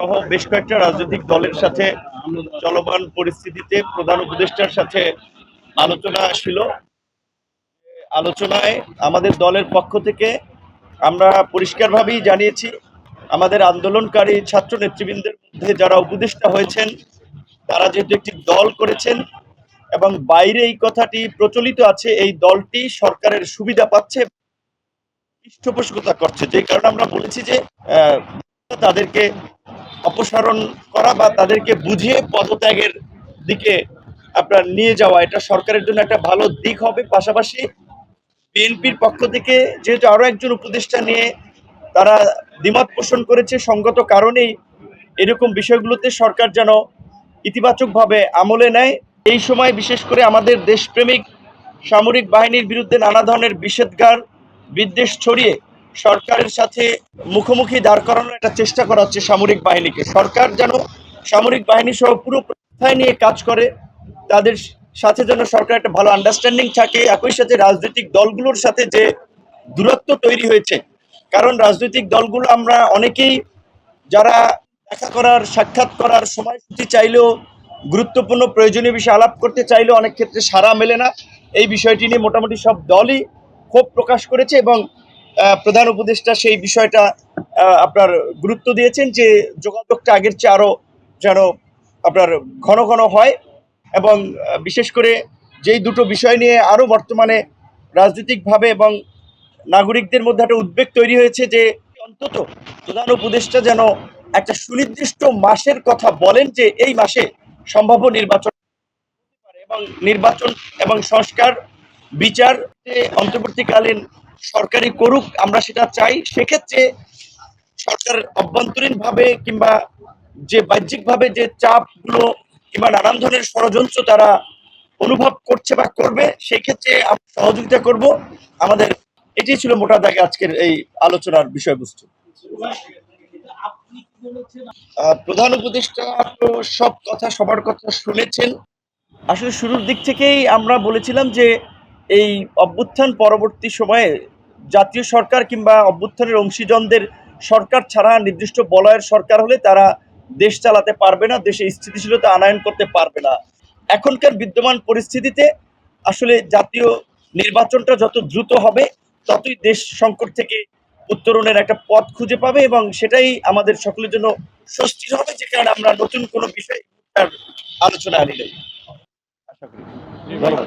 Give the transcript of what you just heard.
সহ বেশ কয়েকটা রাজনৈতিক দলের সাথে চলমান পরিস্থিতিতে প্রধান উপদেষ্টার সাথে আলোচনা ছিল। আলোচনায় আমাদের দলের পক্ষ থেকে আমরা পরিষ্কারভাবেই জানিয়েছি, আমাদের আন্দোলনকারী ছাত্র নেতৃবৃন্দের মধ্যে যারা উপদেষ্টা হয়েছেন, তারা যেহেতু একটি দল করেছেন এবং বাইরে এই কথাটি প্রচলিত আছে, এই দলটি সরকারের সুবিধা পাচ্ছে পৃষ্ঠপোষকতা করছে। যে কারণে আমরা বলেছি যে তাদেরকে অপসারণ করা বা তাদেরকে বুঝিয়ে পদত্যাগের দিকে আপনার নিয়ে যাওয়া, এটা সরকারের জন্য একটা ভালো দিক হবে। পাশাপাশি বিএনপির পক্ষ থেকে যেহেতু আরও একজন উপদেষ্টা নিয়ে তারা দ্বিমত পোষণ করেছে, সঙ্গত কারণেই এরকম বিষয়গুলোতে সরকার যেন ইতিবাচকভাবে আমলে নেয়। এই সময় বিশেষ করে আমাদের দেশপ্রেমিক সামরিক বাহিনীর বিরুদ্ধে নানা ধরনের বিষেধগার বিদ্বেষ ছড়িয়ে সরকারের সাথে মুখোমুখি দাঁড় করানোর একটা চেষ্টা করা হচ্ছে সামরিক বাহিনীকে। সরকার যেন সামরিক বাহিনী সহ পুরো প্রথায় নিয়ে কাজ করে, তাদের সাথে যেন সরকার একটা ভালো আন্ডারস্ট্যান্ডিং থাকে, একই সাথে রাজনৈতিক দলগুলোর সাথে যে দূরত্ব তৈরি হয়েছে। কারণ রাজনৈতিক দলগুলো আমরা অনেকেই যারা দেখা করার, সাক্ষাৎ করার সময়সূচি চাইলেও, গুরুত্বপূর্ণ প্রয়োজনীয় বিষয় আলাপ করতে চাইলেও অনেক ক্ষেত্রে সারা মেলে না। এই বিষয়টি নিয়ে মোটামুটি সব দলই ক্ষোভ প্রকাশ করেছে এবং প্রধান উপদেষ্টা সেই বিষয়টা আপনার গুরুত্ব দিয়েছেন যে যোগাযোগটা আগের চেয়ে আরও যেন আপনার ঘন ঘন হয় এবং বিশেষ করে যেই দুটো বিষয় নিয়ে আরও বর্তমানে রাজনৈতিকভাবে এবং নাগরিকদের মধ্যে একটা উদ্বেগ তৈরি হয়েছে যে অন্তত প্রধান উপদেষ্টা যেন একটা সুনির্দিষ্ট মাসের কথা বলেন যে এই মাসে সম্ভাব্য নির্বাচন এবং নির্বাচন এবং সংস্কার বিচার অন্তর্বর্তীকালীন সরকারি করুক, আমরা সেটা চাই। সেক্ষেত্রে সরকার অভ্যন্তরীণ ভাবে কিংবা যে বাহ্যিক ভাবে যে চাপগুলো কিংবা নানান ধরনের ষড়যন্ত্র তারা অনুভব করছে বা করবে সেই ক্ষেত্রে সহযোগিতা করব। আমাদের এটি ছিল মোটা দাগে আজকের এই আলোচনার বিষয়বস্তু। প্রধান উপদেষ্টা তো সব কথা, সবার কথা শুনেছেন। আসলে শুরুর দিক থেকেই আমরা বলেছিলাম যে এই অভ্যুত্থান পরবর্তী সময়ে জাতীয় সরকার কিংবা অভ্যুত্থানের অংশীজনদের সরকার ছাড়া নির্দিষ্ট বলয়ের সরকার হলে তারা দেশ চালাতে পারবে না, দেশে স্থিতিশীলতা আনায়ন করতে পারবে না। এখনকার বিদ্যমান পরিস্থিতিতে আসলে জাতীয় নির্বাচনটা যত দ্রুত হবে, ততই দেশ সংকট থেকে উত্তরণের একটা পথ খুঁজে পাবে এবং সেটাই আমাদের সকলের জন্য স্বস্তির হবে, যে কারণে আমরা নতুন কোনো বিষয় তার আলোচনা আনি নাই। আশা করি। ধন্যবাদ